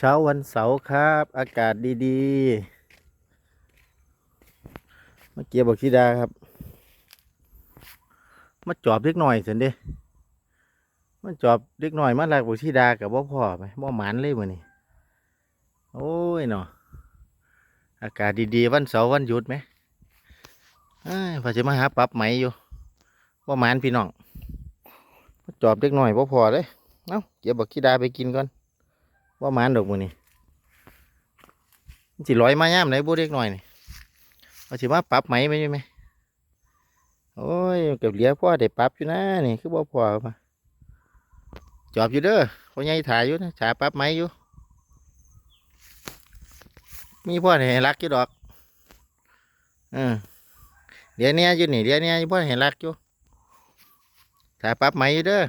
เช้าวันเสาร์ครับ อากาศดีๆ มาเกียบบอกชีดาครับ มาจอบเล็กหน่อยสินเด้มาจอบเล็กหน่อยมาลักบอกชีดากับบ่พ่อไหมบ่หมานเลยมือนี่โอ้ยเนาะอากาศดีๆ วันเสาร์วันหยุดไหมเอ้ยพอจะมาหาปรับไหมอยู่บ่หมานพี่น้องมาจอบเล็กหน่อยบ่พอเลยเอ้าเกียบบอกชีดาไปกินก่อน ว่ามันดอกมือนี่สิลอยมาย่ามไหนบูเด็กหน่อยนี่เอาสิมาปรับไหมไหมไหมโอ้ยเกับเหลียพ่อได้ปรับอยู่นะนี่คือบ่พอมาจอบอยู่เด้อพ่อใหญ่ถ่ายอยู่นะฉายปรับไหมอยู่ มีพ่อให้รักอยู่ดอกเออเดี๋ยวนี้ยอยู่นี่เดี๋ยวนี้ยพ่อให้รักอยู่ถ่ายปรับไหมอยู่เด้อ